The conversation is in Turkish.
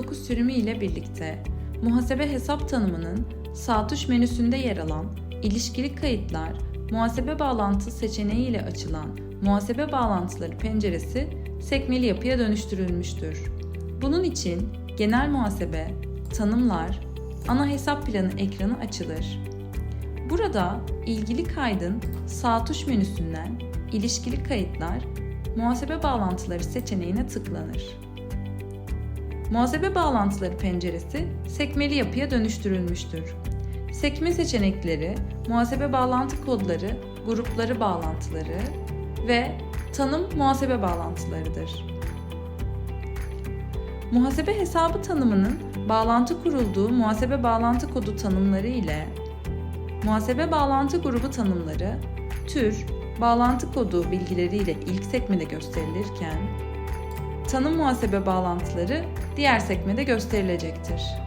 gösterimi ile birlikte muhasebe hesap tanımının sağ tuş menüsünde yer alan ilişkili kayıtlar, muhasebe bağlantı seçeneği ile açılan muhasebe bağlantıları penceresi sekmeli yapıya dönüştürülmüştür. Bunun için genel muhasebe, tanımlar, ana hesap planı ekranı açılır. Burada ilgili kaydın sağ tuş menüsünden ilişkili kayıtlar, muhasebe bağlantıları seçeneğine tıklanır. Muhasebe bağlantıları penceresi sekmeli yapıya dönüştürülmüştür. Sekme seçenekleri, muhasebe bağlantı kodları, grupları bağlantıları ve tanım muhasebe bağlantılarıdır. Muhasebe hesabı tanımının bağlantı kurulduğu muhasebe bağlantı kodu tanımları ile muhasebe bağlantı grubu tanımları tür, bağlantı kodu bilgileriyle ilk sekmede gösterilirken tanım muhasebe bağlantıları diğer sekmede gösterilecektir.